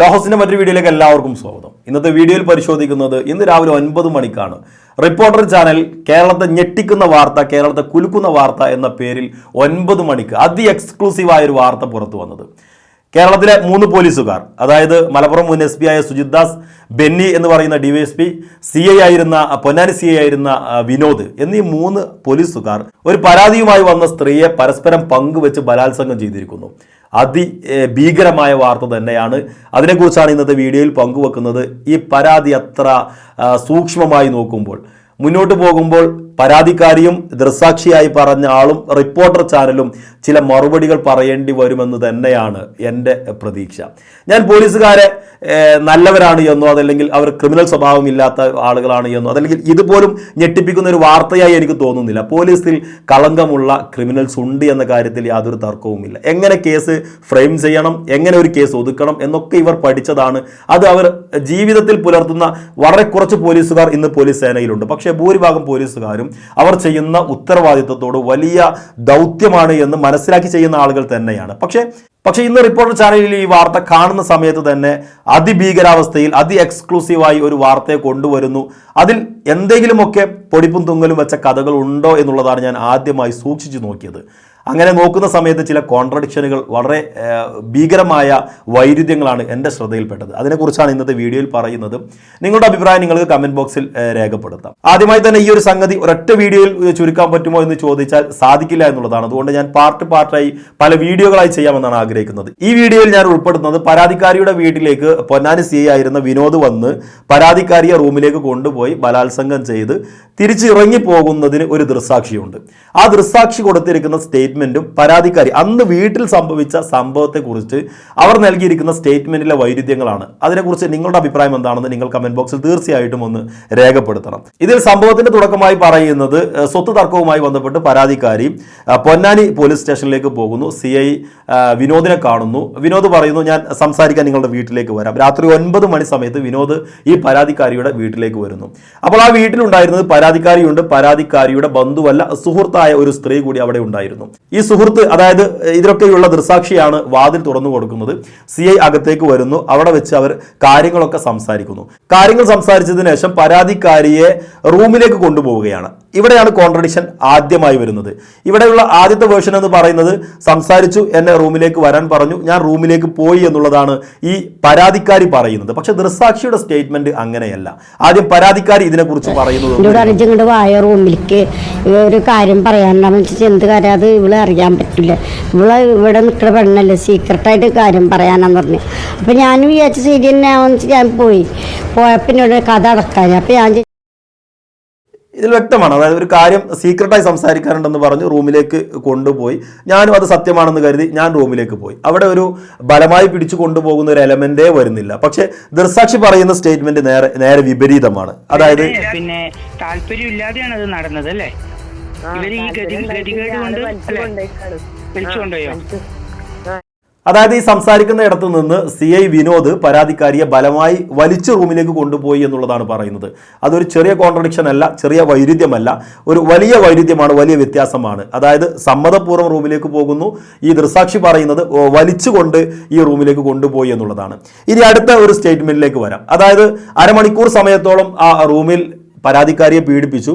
ലോഹസിന്റെ മറ്റൊരു വീഡിയോയിലേക്ക് എല്ലാവർക്കും സ്വാഗതം. ഇന്നത്തെ വീഡിയോയിൽ പരിശോധിക്കുന്നത് ഇന്ന് രാവിലെ ഒൻപത് മണിക്കാണ്. റിപ്പോർട്ടർ ചാനൽ കേരളത്തെ ഞെട്ടിക്കുന്ന വാർത്ത കേരളത്തെ കുലുക്കുന്ന വാർത്ത എന്ന പേരിൽ ഒൻപത് മണിക്ക് അതി എക്സ്ക്ലൂസീവായ ഒരു വാർത്ത പുറത്തു വന്നത്. കേരളത്തിലെ മൂന്ന് പോലീസുകാർ അതായത് മലപ്പുറം മുൻ എസ് പി ആയ സുജിത് ദാസ് ബെന്നി എന്ന് പറയുന്ന ഡിവൈഎസ്പി സി ഐ ആയിരുന്ന പൊന്നാനി സി ഐ ആയിരുന്ന വിനോദ് എന്നീ മൂന്ന് പോലീസുകാർ ഒരു പരാതിയുമായി വന്ന സ്ത്രീയെ പരസ്പരം പങ്കുവെച്ച് ബലാത്സംഗം ചെയ്തിരിക്കുന്നു. അതി ഭീകരമായ വാർത്ത തന്നെയാണ്. അതിനെക്കുറിച്ചാണ് ഇന്നത്തെ വീഡിയോയിൽ പങ്കുവെക്കുന്നത്. ഈ പരാതി അത്ര സൂക്ഷ്മമായി നോക്കുമ്പോൾ. മുന്നോട്ട് പോകുമ്പോൾ പരാതിക്കാരിയും ദൃസാക്ഷിയായി പറഞ്ഞ ആളും റിപ്പോർട്ടർ ചാനലും ചില മറുപടികൾ പറയേണ്ടി വരുമെന്ന് തന്നെയാണ് എന്റെ പ്രതീക്ഷ. ഞാൻ പോലീസുകാരെ നല്ലവരാണ് എന്നോ അതല്ലെങ്കിൽ അവർ ക്രിമിനൽ സ്വഭാവമില്ലാത്ത ആളുകളാണ് എന്നോ അതല്ലെങ്കിൽ ഇതുപോലും ഞെട്ടിപ്പിക്കുന്ന ഒരു വാർത്തയായി എനിക്ക് തോന്നുന്നില്ല. പോലീസിൽ കളങ്കമുള്ള ക്രിമിനൽസ് ഉണ്ട് എന്ന കാര്യത്തിൽ യാതൊരു തർക്കവുമില്ല. എങ്ങനെ കേസ് ഫ്രെയിം ചെയ്യണം എങ്ങനെ ഒരു കേസ് ഒതുക്കണം എന്നൊക്കെ ഇവർ പഠിച്ചതാണ്. അത് അവർ ജീവിതത്തിൽ പുലർത്തുന്ന വളരെ കുറച്ച് പോലീസുകാർ ഇന്ന് പോലീസ് സേനയിലുണ്ട്. പക്ഷേ ഭൂരിഭാഗം പോലീസുകാരും അവർ ചെയ്യുന്ന ഉത്തരവാദിത്വത്തോട് വലിയ ദൗത്യമാണ് എന്ന് മനസ്സിലാക്കി ചെയ്യുന്ന ആളുകൾ തന്നെയാണ്. പക്ഷേ പക്ഷേ ഇന്ന് റിപ്പോർട്ടർ ചാനലിൽ ഈ വാർത്ത കാണുന്ന സമയത്ത് തന്നെ അതിഭീകരാവസ്ഥയിൽ അതി എക്സ്ക്ലൂസീവായി ഒരു വാർത്തയെ കൊണ്ടുവരുന്നു. അതിൽ എന്തെങ്കിലുമൊക്കെ പൊടിപ്പും തുങ്ങലും വെച്ച കഥകൾ ഉണ്ടോ എന്നുള്ളതാണ് ഞാൻ ആദ്യമായി സൂക്ഷിച്ചു നോക്കിയത്. അങ്ങനെ നോക്കുന്ന സമയത്ത് ചില കോൺട്രഡിക്ഷനുകൾ വളരെ ഭീകരമായ വൈരുദ്ധ്യങ്ങളാണ് എന്റെ ശ്രദ്ധയിൽപ്പെട്ടത്. അതിനെക്കുറിച്ചാണ് ഇന്നത്തെ വീഡിയോയിൽ പറയുന്നത്. നിങ്ങളുടെ അഭിപ്രായം നിങ്ങൾക്ക് കമന്റ് ബോക്സിൽ രേഖപ്പെടുത്താം. ആദ്യമായി തന്നെ ഈ ഒരു സംഗതി ഒരൊറ്റ വീഡിയോയിൽ ചുരുക്കാൻ പറ്റുമോ എന്ന് ചോദിച്ചാൽ സാധിക്കില്ല എന്നുള്ളതാണ്. അതുകൊണ്ട് ഞാൻ പാർട്ട് പാർട്ടായി പല വീഡിയോകളായി ചെയ്യാമെന്നാണ് ആഗ്രഹിക്കുന്നത്. ഈ വീഡിയോയിൽ ഞാൻ ഉൾപ്പെടുത്തുന്നത് പരാതിക്കാരിയുടെ വീട്ടിലേക്ക് പൊന്നാനി സി ആയിരുന്ന വിനോദ് വന്ന് പരാതിക്കാരിയെ റൂമിലേക്ക് കൊണ്ടുപോയി ബലാത്സംഗം ചെയ്ത് തിരിച്ചിറങ്ങി പോകുന്നതിന് ഒരു ദൃസാക്ഷിയുണ്ട് ആ ദൃസാക്ഷി കൊടുത്തിരിക്കുന്ന സ്റ്റേറ്റ്മെന്റും പരാതിക്കാരി. അന്ന് വീട്ടിൽ സംഭവിച്ച സംഭവത്തെക്കുറിച്ച് അവർ നൽകിയിരിക്കുന്ന സ്റ്റേറ്റ്മെന്റിലെ വൈരുദ്ധ്യങ്ങളാണ്. അതിനെക്കുറിച്ച് നിങ്ങളുടെ അഭിപ്രായം എന്താണെന്ന് നിങ്ങൾ കമന്റ് ബോക്സിൽ തീർച്ചയായിട്ടും ഒന്ന് രേഖപ്പെടുത്തണം. ഇതിൽ സംഭവത്തിന്റെ തുടക്കമായി പറയുന്നത് സ്വത്ത് തർക്കവുമായി ബന്ധപ്പെട്ട് പരാതിക്കാരി പൊന്നാനി പോലീസ് സ്റ്റേഷനിലേക്ക് പോകുന്നു. സി ഐ വിനോദിനെ കാണുന്നു. വിനോദ് പറയുന്നു ഞാൻ സംസാരിക്കാൻ നിങ്ങളുടെ വീട്ടിലേക്ക് വരാം. രാത്രി ഒൻപത് മണി സമയത്ത് വിനോദ് ഈ പരാതിക്കാരിയുടെ വീട്ടിലേക്ക് വരുന്നു. അപ്പോൾ ആ വീട്ടിലുണ്ടായിരുന്നത് പരാതിക്കാരിയുണ്ട്. പരാതിക്കാരിയുടെ ബന്ധുവല്ല സുഹൃത്തായ ഒരു സ്ത്രീ കൂടി അവിടെ ഉണ്ടായിരുന്നു. ഈ സുഹൃത്ത് അതായത് ഇതിലൊക്കെയുള്ള ദൃസാക്ഷിയാണ് വാതിൽ തുറന്നു കൊടുക്കുന്നത്. സി ഐ അകത്തേക്ക് വരുന്നു. അവിടെ വെച്ച് അവർ കാര്യങ്ങളൊക്കെ സംസാരിക്കുന്നു. കാര്യങ്ങൾ സംസാരിച്ചതിന് ശേഷം പരാതിക്കാരിയെ റൂമിലേക്ക് കൊണ്ടുപോവുകയാണ്. ഇവിടെയാണ് കോൺട്രഡിക്ഷൻ ആദ്യമായി വരുന്നത്. ഇവിടെയുള്ള ആദ്യത്തെ വേർഷൻ എന്ന് പറയുന്നത് സംസാരിച്ചു എന്നെ റൂമിലേക്ക് വരാൻ പറഞ്ഞു ഞാൻ റൂമിലേക്ക് പോയി എന്നുള്ളതാണ് ഈ പരാതിക്കാരി പറയുന്നത്. പക്ഷെ ദൃസാക്ഷിയുടെ സ്റ്റേറ്റ്മെന്റ് അങ്ങനെയല്ല. ആദ്യം പരാതിക്കാരി ഇതിനെക്കുറിച്ച് പറയുന്നത് റൂമിലേക്ക്? ഒരു കാര്യം കാര്യം? അത് ഇവളെ അറിയാൻ പറ്റില്ല നമ്മൾ ഇവിടെ നിൽക്കുന്ന പെണ്ണല്ലേ സീക്രട്ടായിട്ട് കാര്യം പറയാനാന്ന് പറഞ്ഞു. അപ്പം ഞാൻ വിചാരിച്ച സീരിയൽ തന്നെ ആവുമെന്ന് ഞാൻ പോയി. പോയപ്പോൾ എന്നോട് കഥ അടക്കാൻ അപ്പം ഞാൻ ഇതിൽ വ്യക്തമാണ്. അതായത് ഒരു കാര്യം സീക്രട്ടായി സംസാരിക്കാനുണ്ടെന്ന് പറഞ്ഞ് റൂമിലേക്ക് കൊണ്ടുപോയി. ഞാനും അത് സത്യമാണെന്ന് കരുതി ഞാൻ റൂമിലേക്ക് പോയി. അവിടെ ഒരു ബലമായി പിടിച്ചു കൊണ്ടുപോകുന്ന ഒരു എലമെന്റേ വരുന്നില്ല. പക്ഷെ ദൃസാക്ഷി പറയുന്ന സ്റ്റേറ്റ്മെന്റ് നേരെ നേരെ വിപരീതമാണ്. അതായത് പിന്നെ താല്പര്യം ഇല്ലാതെയാണ് അത് നടന്നത് അല്ലേ? ഇവർ ഈ ഗതി ഗതികേട് കൊണ്ട് അല്ലേ വിളിച്ചു കൊണ്ടുപോയോ അതായത് ഈ സംസാരിക്കുന്ന ഇടത്തു നിന്ന് സി ഐ വിനോദ് പരാതിക്കാരിയെ ബലമായി വലിച്ചു റൂമിലേക്ക് കൊണ്ടുപോയി എന്നുള്ളതാണ് പറയുന്നത്. അതൊരു ചെറിയ കോൺട്രഡിക്ഷൻ അല്ല ചെറിയ വൈരുദ്ധ്യമല്ല. ഒരു വലിയ വൈരുദ്ധ്യമാണ് വലിയ വ്യത്യാസമാണ്. അതായത് സമ്മതപൂർവം റൂമിലേക്ക് പോകുന്നു. ഈ ദൃസാക്ഷി പറയുന്നത് വലിച്ചുകൊണ്ട് ഈ റൂമിലേക്ക് കൊണ്ടുപോയി എന്നുള്ളതാണ്. ഇനി അടുത്ത ഒരു സ്റ്റേറ്റ്മെന്റിലേക്ക് വരാം. അതായത് അരമണിക്കൂർ സമയത്തോളം ആ റൂമിൽ പരാതിക്കാരിയെ പീഡിപ്പിച്ചു.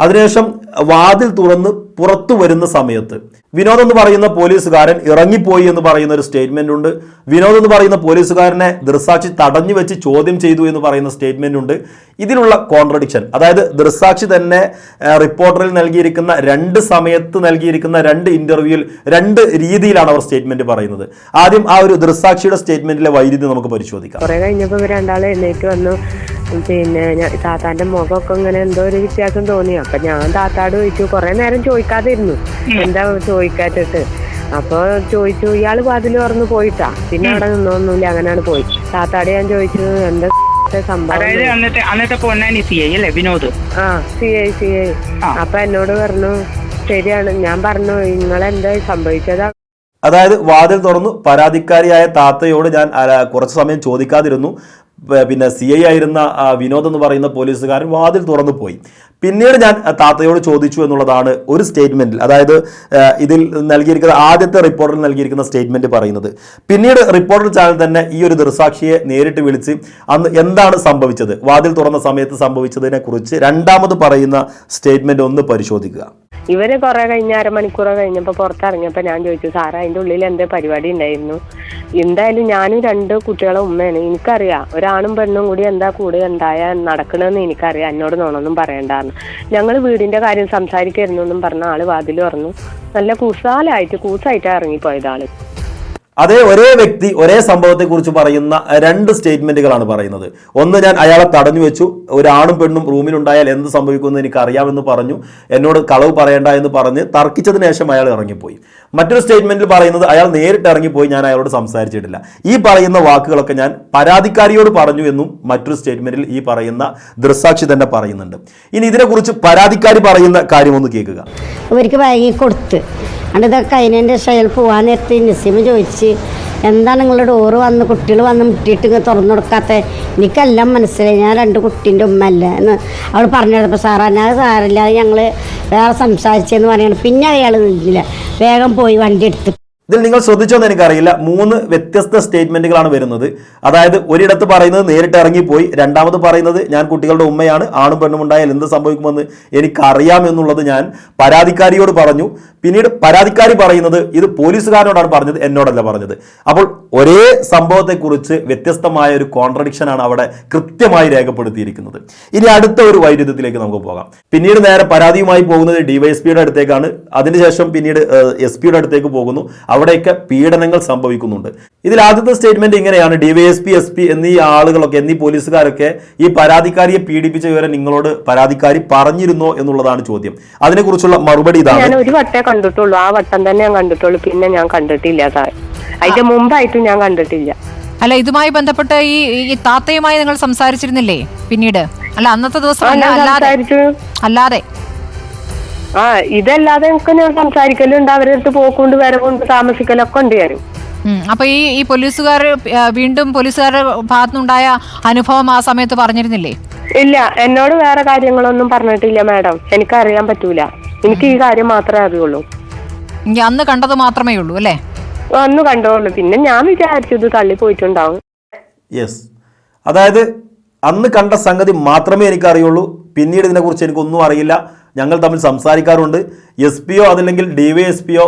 അതിനുശേഷം വാതിൽ തുറന്ന് പുറത്തു വരുന്ന സമയത്ത് വിനോദ് എന്ന് പറയുന്ന പോലീസുകാരൻ ഇറങ്ങിപ്പോയി എന്ന് പറയുന്ന ഒരു സ്റ്റേറ്റ്മെന്റ് ഉണ്ട്. വിനോദ് എന്ന് പറയുന്ന പോലീസുകാരനെ ദൃസാക്ഷി തടഞ്ഞു വെച്ച് ചോദ്യം ചെയ്തു എന്ന് പറയുന്ന സ്റ്റേറ്റ്മെന്റ് ഉണ്ട്. ഇതിലുള്ള കോൺട്രഡിക്ഷൻ അതായത് ദൃസാക്ഷി തന്നെ റിപ്പോർട്ടറിൽ നൽകിയിരിക്കുന്ന രണ്ട് സമയത്ത് നൽകിയിരിക്കുന്ന രണ്ട് ഇന്റർവ്യൂവിൽ രണ്ട് രീതിയിലാണ് അവർ സ്റ്റേറ്റ്മെന്റ് പറയുന്നത്. ആദ്യം ആ ഒരു ദൃസാക്ഷിയുടെ സ്റ്റേറ്റ്മെന്റിലെ വൈരുദ്ധ്യം നമുക്ക് പരിശോധിക്കാം. കുറെ കഴിഞ്ഞപ്പോൾ രണ്ടാളും എഴുന്നേറ്റ് വന്നു. പിന്നെ ഞാൻ താത്താന്റെ മുഖമൊക്കെ ഇങ്ങനെ എന്തോ ഒരു വ്യത്യാസം തോന്നി. അപ്പൊ ഞാൻ താത്താട് ചോദിച്ചു കുറെ നേരം ചോദിക്കാതിരുന്നു. എന്താ ചോദിക്കാറ്റിട്ട് അപ്പൊ ചോദിച്ചു ഇയാൾ വാതിൽ തുറന്നു പോയിട്ടാ? പിന്നെ അവിടെ നിന്നൊന്നുമില്ല അങ്ങനെയാണ് പോയി. താത്താട് ഞാൻ ചോദിച്ചു എന്താ സംഭവം? അതായത് അന്നത്തെ അന്നത്തെ പൊന്നാനി സി ഐ അല്ലേ വിനോദ്? ആ സി ഐ സി ഐ. അപ്പൊ എന്നോട് പറഞ്ഞു ശരിയാണ്. ഞാൻ പറഞ്ഞു നിങ്ങളെന്താ സംഭവിച്ചതാ? അതായത് വാതിൽ തുറന്നു പരാതിക്കാരിയായ താത്തയോട് ഞാൻ കുറച്ച് സമയം ചോദിക്കാതിരുന്നു. പിന്നെ സി ഐ ആയിരുന്ന വിനോദ് എന്ന് പറയുന്ന പോലീസുകാരൻ വാതിൽ തുറന്നു പോയി. പിന്നീട് ഞാൻ താത്തയോട് ചോദിച്ചു എന്നുള്ളതാണ് ഒരു സ്റ്റേറ്റ്മെന്റിൽ അതായത് ഇതിൽ നൽകിയിരിക്കുന്ന ആദ്യത്തെ റിപ്പോർട്ടിൽ നൽകിയിരിക്കുന്ന സ്റ്റേറ്റ്മെന്റ് പറയുന്നത്. പിന്നീട് റിപ്പോർട്ടർ ചാനൽ തന്നെ ഈ ഒരു ദൃസാക്ഷിയെ നേരിട്ട് വിളിച്ച് അന്ന് എന്താണ് സംഭവിച്ചത്? വാതിൽ തുറന്ന സമയത്ത് സംഭവിച്ചതിനെക്കുറിച്ച് രണ്ടാമത് പറയുന്ന സ്റ്റേറ്റ്മെന്റ് ഒന്ന് പരിശോധിക്കുക. ഇവർ കുറെ കഴിഞ്ഞ അരമണിക്കൂർ കഴിഞ്ഞപ്പോ പുറത്തിറങ്ങിയപ്പോ ഞാൻ ചോദിച്ചു സാറേ അതിന്റെ ഉള്ളിൽ എന്തേ പരിപാടി ഉണ്ടായിരുന്നു? എന്തായാലും ഞാനും രണ്ട് കുട്ടികളെ ഉമ്മയാണ്. എനിക്കറിയാം ഒരാണും പെണ്ണും കൂടി എന്താ കൂടെ ഉണ്ടായ നടക്കണമെന്ന് എനിക്കറിയാം. എന്നോട് നോണൊന്നും പറയണ്ടായിരുന്നു ഞങ്ങൾ വീടിന്റെ കാര്യം സംസാരിക്കായിരുന്നു എന്നും പറഞ്ഞ ആൾ വാതിൽ പറഞ്ഞു നല്ല കൂസാലായിട്ട് കൂസായിട്ടാ ഇറങ്ങിപ്പോയത് ആൾ. അതേ ഒരേ വ്യക്തി ഒരേ സംഭവത്തെക്കുറിച്ച് പറയുന്ന രണ്ട് സ്റ്റേറ്റ്മെന്റുകളാണ് പറയുന്നത്. ഒന്ന് ഞാൻ അയാളെ തടഞ്ഞു വെച്ചു. ഒരാണും പെണ്ണും റൂമിലുണ്ടായാൽ എന്ത് സംഭവിക്കുമെന്ന് എനിക്ക് അറിയാമെന്ന് പറഞ്ഞു. എന്നോട് കളവ് പറയണ്ട എന്ന് പറഞ്ഞ് തർക്കിച്ചതിന് ശേഷം അയാൾ ഇറങ്ങിപ്പോയി. മറ്റൊരു സ്റ്റേറ്റ്മെന്റിൽ പറയുന്നത് അയാൾ നേരിട്ട് ഇറങ്ങിപ്പോയി ഞാൻ അയാളോട് സംസാരിച്ചിട്ടില്ല. ഈ പറയുന്ന വാക്കുകളൊക്കെ ഞാൻ പരാതിക്കാരിയോട് പറഞ്ഞു എന്നും മറ്റൊരു സ്റ്റേറ്റ്മെന്റിൽ ഈ പറയുന്ന ദൃസാക്ഷി തന്നെ പറയുന്നുണ്ട്. ഇനി ഇതിനെക്കുറിച്ച് പരാതിക്കാരി പറയുന്ന കാര്യം ഒന്ന് കേൾക്കുക. അവർക്ക് കൊടുത്ത്. എന്നിട്ട് ഇതൊക്കെ അതിനെ ഷെയിൽ പോകാൻ എത്തി നസീമ ചോദിച്ച് എന്താണ് നിങ്ങളുടെ ഡോറ് വന്ന് കുട്ടികൾ വന്ന് മുട്ടിയിട്ട് ഇങ്ങനെ തുറന്നു കൊടുക്കാത്ത? എനിക്കെല്ലാം മനസ്സിലായി. ഞാൻ രണ്ട് കുട്ടീന്റെ ഉമ്മല്ല എന്ന് അവൾ പറഞ്ഞപ്പോൾ സാറാ ഞാൻ സാറില്ലാതെ ഞങ്ങൾ വേറെ സംസാരിച്ചെന്ന് പറയണം. പിന്നെ അയാൾ നിന്നില്ല വേഗം പോയി വണ്ടി എടുത്ത് ഇതിൽ നിങ്ങൾ ശ്രദ്ധിച്ചോന്ന് എനിക്കറിയില്ല. മൂന്ന് വ്യത്യസ്ത സ്റ്റേറ്റ്മെന്റുകളാണ് വരുന്നത്. അതായത് ഒരിടത്ത് പറയുന്നത് നേരിട്ട് ഇറങ്ങിപ്പോയി രണ്ടാമത് പറയുന്നത് ഞാൻ കുട്ടികളുടെ ഉമ്മയാണ് ആണും പെണ്ണും ഉണ്ടായാൽ എന്ത് സംഭവിക്കുമെന്ന് എനിക്കറിയാം എന്നുള്ളത് ഞാൻ പരാതിക്കാരിയോട് പറഞ്ഞു. പിന്നീട് പരാതിക്കാരി പറയുന്നത് ഇത് പോലീസുകാരനോടാണ് പറഞ്ഞത് എന്നോടല്ല പറഞ്ഞത്. അപ്പോൾ ഒരേ സംഭവത്തെക്കുറിച്ച് വ്യത്യസ്തമായ ഒരു കോൺട്രഡിക്ഷനാണ് അവിടെ കൃത്യമായി രേഖപ്പെടുത്തിയിരിക്കുന്നത്. ഇനി അടുത്ത ഒരു വൈരുദ്ധ്യത്തിലേക്ക് നമുക്ക് പോകാം. പിന്നീട് നേരെ പരാതിയുമായി പോകുന്നത് ഡിവൈഎസ്പിയുടെ അടുത്തേക്കാണ്. അതിനുശേഷം പിന്നീട് എസ് പിയുടെ അടുത്തേക്ക് പോകുന്നു. അവിടെയൊക്കെ പീഡനങ്ങൾ സംഭവിക്കുന്നുണ്ട്. ഇതിൽ ആദ്യത്തെ സ്റ്റേറ്റ്മെന്റ് ഇങ്ങനെയാണ്. ഡിവൈഎസ്പി എസ് പി എന്നീ ആളുകളൊക്കെ എന്നീ പോലീസുകാരൊക്കെ ഈ പരാതിക്കാരിയെ പീഡിപ്പിച്ച വിവരം നിങ്ങളോട് പരാതിക്കാരി പറഞ്ഞിരുന്നോ എന്നുള്ളതാണ് ചോദ്യം. അതിനെക്കുറിച്ചുള്ള മറുപടി ഇതാണ്. ഞാൻ ഒരു വട്ടേ കണ്ടിട്ടുള്ളൂ. ആ വട്ടം തന്നെ ഞാൻ കണ്ടിട്ടുള്ളൂ. പിന്നെ ഞാൻ കണ്ടിട്ടില്ല അതിന്റെ മുമ്പായിട്ടും ഞാൻ കണ്ടിട്ടില്ല. അല്ല ഇതുമായി ബന്ധപ്പെട്ട് ഈ ഈ താത്തയുമായി നിങ്ങൾ സംസാരിച്ചിരുന്നില്ലേ? പിന്നീട്. അല്ല അന്നത്തെ ദിവസം അല്ലാതെ. ആ ഇതല്ലാതെ ഒക്കെ ഞാൻ സംസാരിക്കലുണ്ട് അവരുടെ അടുത്ത് പോക്കുണ്ട് വരവുണ്ട് താമസിക്കലൊക്കെ ഉണ്ട് ഞാൻ. അപ്പൊ ഈ ഈ പോലീസുകാർ വീണ്ടും പോലീസുകാരുടെ ഭാഗത്തുനിന്നുണ്ടായ അനുഭവം ആ സമയത്ത് പറഞ്ഞിരുന്നില്ലേ? ഇല്ല എന്നോട് വേറെ കാര്യങ്ങളൊന്നും പറഞ്ഞിട്ടില്ല മാഡം. എനിക്ക് അറിയാൻ പറ്റൂല. എനിക്ക് ഈ കാര്യം മാത്രമേ അറിയുള്ളൂ. ഇനി അന്ന് കണ്ടത് മാത്രമേ ഉള്ളൂ അല്ലേ? അന്ന് കണ്ടോളൂ. പിന്നെ ഞാൻ വിചാരിച്ചു ഇത് തള്ളി പോയിട്ടുണ്ടാവും. യെസ് അതായത് അന്ന് കണ്ട സംഗതി മാത്രമേ എനിക്ക് എനിക്കറിയുള്ളൂ. പിന്നീട് ഇതിനെക്കുറിച്ച് എനിക്കൊന്നും അറിയില്ല. ഞങ്ങൾ തമ്മിൽ സംസാരിക്കാറുണ്ട്. എസ് പിയോ അതല്ലെങ്കിൽ ഡി വൈ എസ് പിയോ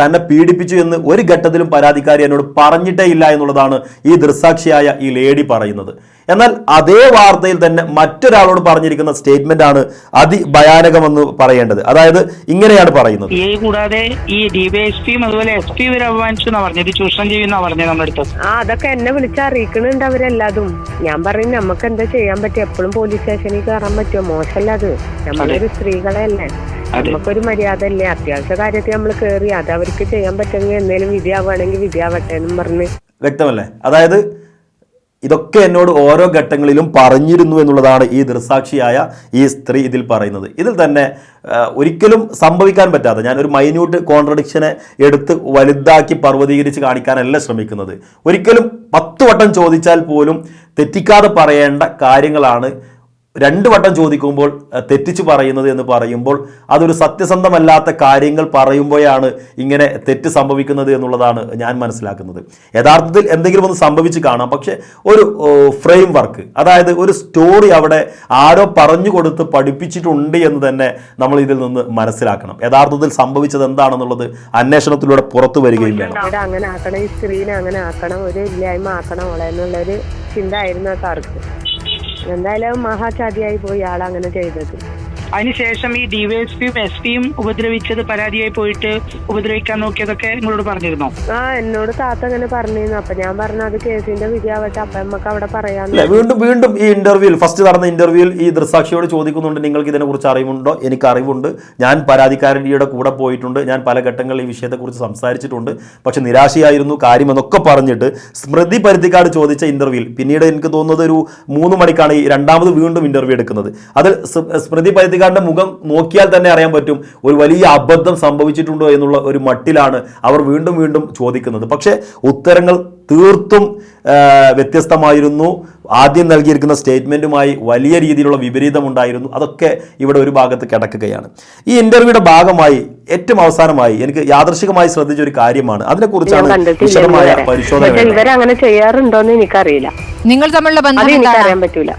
തന്നെ പീഡിപ്പിച്ചു എന്ന് ഒരു ഘട്ടത്തിലും പരാതിക്കാരി എന്നോട് പറഞ്ഞിട്ടേ ഇല്ല എന്നുള്ളതാണ് ഈ ദൃസാക്ഷിയായ ഈ ലേഡി പറയുന്നത്. എന്നാൽ അതേ വാർത്തയിൽ തന്നെ മറ്റൊരാളോട് പറഞ്ഞിരിക്കുന്ന സ്റ്റേറ്റ്മെന്റ് ആണ് അതിഭയാനകമെന്ന് പറയേണ്ടത്. അതായത് ഇങ്ങനെയാണ് പറയുന്നത്. ഈ കൂടാതെ ഈ ഡിവൈഎസ്പിയും അതുപോലെ എസ് പി ഇവരെ പറഞ്ഞത്? ചൂഷണം ചെയ്യുന്ന പറഞ്ഞത് നമ്മുടെ അടുത്ത് ആ അതൊക്കെ എന്നെ വിളിച്ച് അറിയിക്കണുണ്ട് അവരെല്ലാതും. ഞാൻ പറയും നമുക്ക് എന്താ ചെയ്യാൻ പറ്റും എപ്പോഴും പോലീസ് സ്റ്റേഷനിൽ കയറാൻ പറ്റുമോ? മോശമല്ല അത്? നമ്മളൊരു സ്ത്രീകളെ അല്ലേ നമുക്കൊരു മര്യാദ അല്ലേ അത്യാവശ്യ കാര്യത്തിൽ നമ്മൾ കയറി അത് അവർക്ക് ചെയ്യാൻ പറ്റുമെങ്കിൽ എന്തെങ്കിലും വിധിയാവുകയാണെങ്കിൽ വിധിയാവട്ടെ എന്നും പറഞ്ഞ്. വ്യക്തമല്ലേ? അതായത് ഇതൊക്കെ എന്നോട് ഓരോ ഘട്ടങ്ങളിലും പറഞ്ഞിരുന്നു എന്നുള്ളതാണ് ഈ ദൃസാക്ഷിയായ ഈ സ്ത്രീ ഇതിൽ പറയുന്നത്. ഇതിൽ തന്നെ ഒരിക്കലും സംഭവിക്കാൻ പറ്റാത്ത ഞാൻ ഒരു മൈന്യൂട്ട് കോൺട്രഡിക്ഷനെ എടുത്ത് വലുതാക്കി പർവതീകരിച്ച് കാണിക്കാനല്ല ശ്രമിക്കുന്നത്. ഒരിക്കലും പത്ത് വട്ടം ചോദിച്ചാൽ പോലും തെറ്റിക്കാതെ പറയേണ്ട കാര്യങ്ങളാണ് രണ്ട് വട്ടം ചോദിക്കുമ്പോൾ തെറ്റിച്ച് പറയുന്നത് എന്ന് പറയുമ്പോൾ അതൊരു സത്യസന്ധമല്ലാത്ത കാര്യങ്ങൾ പറയുമ്പോഴാണ് ഇങ്ങനെ തെറ്റ് സംഭവിക്കുന്നത് എന്നുള്ളതാണ് ഞാൻ മനസ്സിലാക്കുന്നത്. യഥാർത്ഥത്തിൽ എന്തെങ്കിലും ഒന്ന് സംഭവിച്ച് കാണാം. പക്ഷെ ഒരു ഫ്രെയിം വർക്ക് അതായത് ഒരു സ്റ്റോറി അവിടെ ആരോ പറഞ്ഞു കൊടുത്ത് പഠിപ്പിച്ചിട്ടുണ്ട് എന്ന് തന്നെ നമ്മൾ ഇതിൽ നിന്ന് മനസ്സിലാക്കണം. യഥാർത്ഥത്തിൽ സംഭവിച്ചത് എന്താണെന്നുള്ളത് അന്വേഷണത്തിലൂടെ പുറത്തു വരികയും വേണം. അങ്ങനെ ആക്കണം ഈ സ്ത്രീനെ അങ്ങനെ ആക്കണം ഒരു ഇല്ലായ്മ ആക്കണം എന്നുള്ള ഒരു ചിന്ത ആയിരുന്നു എന്തായാലും മഹാചാതിയായി പോയി ആളങ്ങനെ ചെയ്തത്. അതിനുശേഷം ഈ ഡിവൈഎസ്പിയും എസ് പിയും ഉപദ്രവിച്ചത് പരാതിയായി പോയിട്ട് ഉപദ്രവിക്കാൻ നോക്കിയതൊക്കെ നിങ്ങളോട് പറഞ്ഞിരുന്നോ? ആ എന്നോട് താത്ത അങ്ങനെ പറഞ്ഞിരുന്നു. അപ്പൊ ഞാൻ പറഞ്ഞു അത് കേസിന്റെ വിധിയാവട്ടെ അപ്പൊ നമുക്ക് അവിടെ പറയാം വീണ്ടും വീണ്ടും ഈ ഇന്റർവ്യൂവിൽ ഫസ്റ്റ് നടന്ന ഇന്റർവ്യൂവിൽ ഈ ദൃസാക്ഷിയോട് ചോദിക്കുന്നുണ്ട് നിങ്ങൾക്ക് ഇതിനെ കുറിച്ച് അറിവുണ്ടോ? എനിക്ക് അറിവുണ്ട്. ഞാൻ പരാതിക്കാരന്റെ കൂടെ പോയിട്ടുണ്ട്. ഞാൻ പല ഘട്ടങ്ങളിൽ ഈ വിഷയത്തെക്കുറിച്ച് സംസാരിച്ചിട്ടുണ്ട്. പക്ഷെ നിരാശയായിരുന്നു കാര്യമെന്നൊക്കെ പറഞ്ഞിട്ട് സ്മൃതി പരുത്തിക്കാട് ചോദിച്ച ഇന്റർവ്യൂവിൽ പിന്നീട് എനിക്ക് തോന്നുന്നത് ഒരു മൂന്ന് മണിക്കാണ് ഈ രണ്ടാമത് വീണ്ടും ഇന്റർവ്യൂ എടുക്കുന്നത്. അതിൽ സ്മൃതി ഉമ്മൻചാണ്ടിന്റെ മുഖം നോക്കിയാൽ തന്നെ അറിയാൻ പറ്റും ഒരു വലിയ അബദ്ധം സംഭവിച്ചിട്ടുണ്ടോ എന്നുള്ള ഒരു മട്ടിലാണ് അവർ വീണ്ടും വീണ്ടും ചോദിക്കുന്നത്. പക്ഷേ ഉത്തരങ്ങൾ തീർത്തും വ്യത്യസ്തമായിരുന്നു. ആദ്യം നൽകിയിരിക്കുന്ന സ്റ്റേറ്റ്മെന്റുമായി വലിയ രീതിയിലുള്ള വിപരീതമുണ്ടായിരുന്നു അതൊക്കെ ഇവിടെ ഒരു ഭാഗത്ത് കിടക്കുകയാണ്. ഈ ഇന്റർവ്യൂയുടെ ഭാഗമായി ഏറ്റവും അവസാനമായി എനിക്ക് യാദർശികമായി ശ്രദ്ധിച്ച ഒരു കാര്യമാണ്. അതിനെക്കുറിച്ചാണ് വിശദമായ. പരിശോധന ചെയ്യാറുണ്ടോ ചെയ്യാറുണ്ടോന്ന് എനിക്കറിയില്ല. നിങ്ങൾ തമ്മിലുള്ള ബന്ധം എനിക്കറിയാൻ എന്താണ്? പറ്റൂല.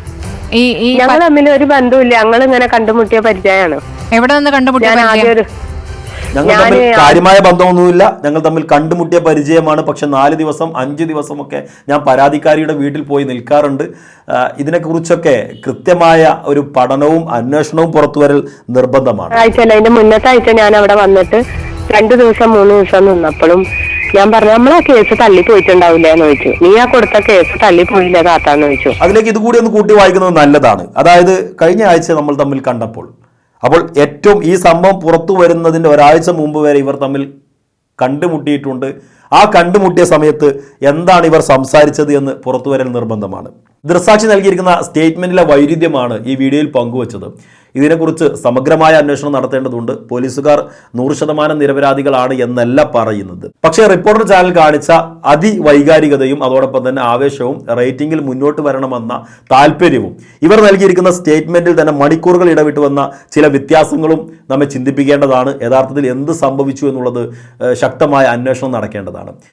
ഈ ഈ ഞങ്ങൾ തമ്മിൽ ഒരു ബന്ധവുമില്ല. ഞങ്ങൾ ഇങ്ങനെ കണ്ടുമുട്ടിയ പരിചയമാണ്. എവിടെ നിന്ന് കണ്ടുമുട്ടിയ ഞാൻ ആദ്യം പരിചയം ഒരു ഞങ്ങൾ തമ്മിൽ കാര്യമായ ബന്ധമൊന്നുമില്ല. ഞങ്ങൾ തമ്മിൽ കണ്ടുമുട്ടിയ പരിചയമാണ്. പക്ഷെ നാല് ദിവസം അഞ്ച് ദിവസമൊക്കെ ഞാൻ പരാതിക്കാരിയുടെ വീട്ടിൽ പോയി നിൽക്കാറുണ്ട്. ആ, ഇതിനെക്കുറിച്ചൊക്കെ കൃത്യമായ ഒരു പഠനവും അന്വേഷണവും പുറത്തുവരൽ നിർബന്ധമാണ്. അതിന്റെ മുന്നത്തെ ആഴ്ച ഞാൻ അവിടെ വന്നിട്ട് രണ്ടു ദിവസം മൂന്ന് ദിവസം നിന്നപ്പോഴും ഞാൻ പറഞ്ഞു നമ്മൾ ആ കേസ് തള്ളി പോയിട്ടുണ്ടാവില്ല? എന്ന് ചോദിച്ചു. നീ ആ കൊടുത്ത കേസ് തള്ളി പോയില്ല താത്താന്ന്? ചോദിച്ചു. അതിലേക്ക് ഇത് കൂടി ഒന്ന് കൂട്ടി വായിക്കുന്നത് നല്ലതാണ്. അതായത് കഴിഞ്ഞ ആഴ്ച നമ്മൾ തമ്മിൽ കണ്ടപ്പോൾ അപ്പോൾ ഏറ്റവും ഈ സംഭവം പുറത്തു വരുന്നതിന്റെ ഒരാഴ്ച മുമ്പ് വരെ ഇവർ തമ്മിൽ കണ്ടുമുട്ടിയിട്ടുണ്ട്. ആ കണ്ടുമുട്ടിയ സമയത്ത് എന്താണ് ഇവർ സംസാരിച്ചത് എന്ന് പുറത്തു വരൽ നിർബന്ധമാണ്. ദൃസാക്ഷി നൽകിയിരിക്കുന്ന സ്റ്റേറ്റ്മെന്റിലെ വൈരുദ്ധ്യമാണ് ഈ വീഡിയോയിൽ പങ്കുവച്ചത്. ഇതിനെക്കുറിച്ച് സമഗ്രമായ അന്വേഷണം നടത്തേണ്ടതുണ്ട്. പോലീസുകാർ നൂറ് ശതമാനം നിരപരാധികളാണ് എന്നല്ല പറയുന്നത്. പക്ഷേ റിപ്പോർട്ടർ ചാനൽ കാണിച്ച അതിവൈകാരികതയും അതോടൊപ്പം തന്നെ ആവേശവും റേറ്റിംഗിൽ മുന്നോട്ട് വരണമെന്ന താല്പര്യവും ഇവർ നൽകിയിരിക്കുന്ന സ്റ്റേറ്റ്മെന്റിൽ തന്നെ മണിക്കൂറുകൾ ഇടവിട്ട് വന്ന ചില വ്യത്യാസങ്ങളും നമ്മെ ചിന്തിപ്പിക്കേണ്ടതാണ്. യഥാർത്ഥത്തിൽ എന്ത് സംഭവിച്ചു എന്നുള്ളത് ശക്തമായ അന്വേഷണം നടക്കേണ്ടതാണ്.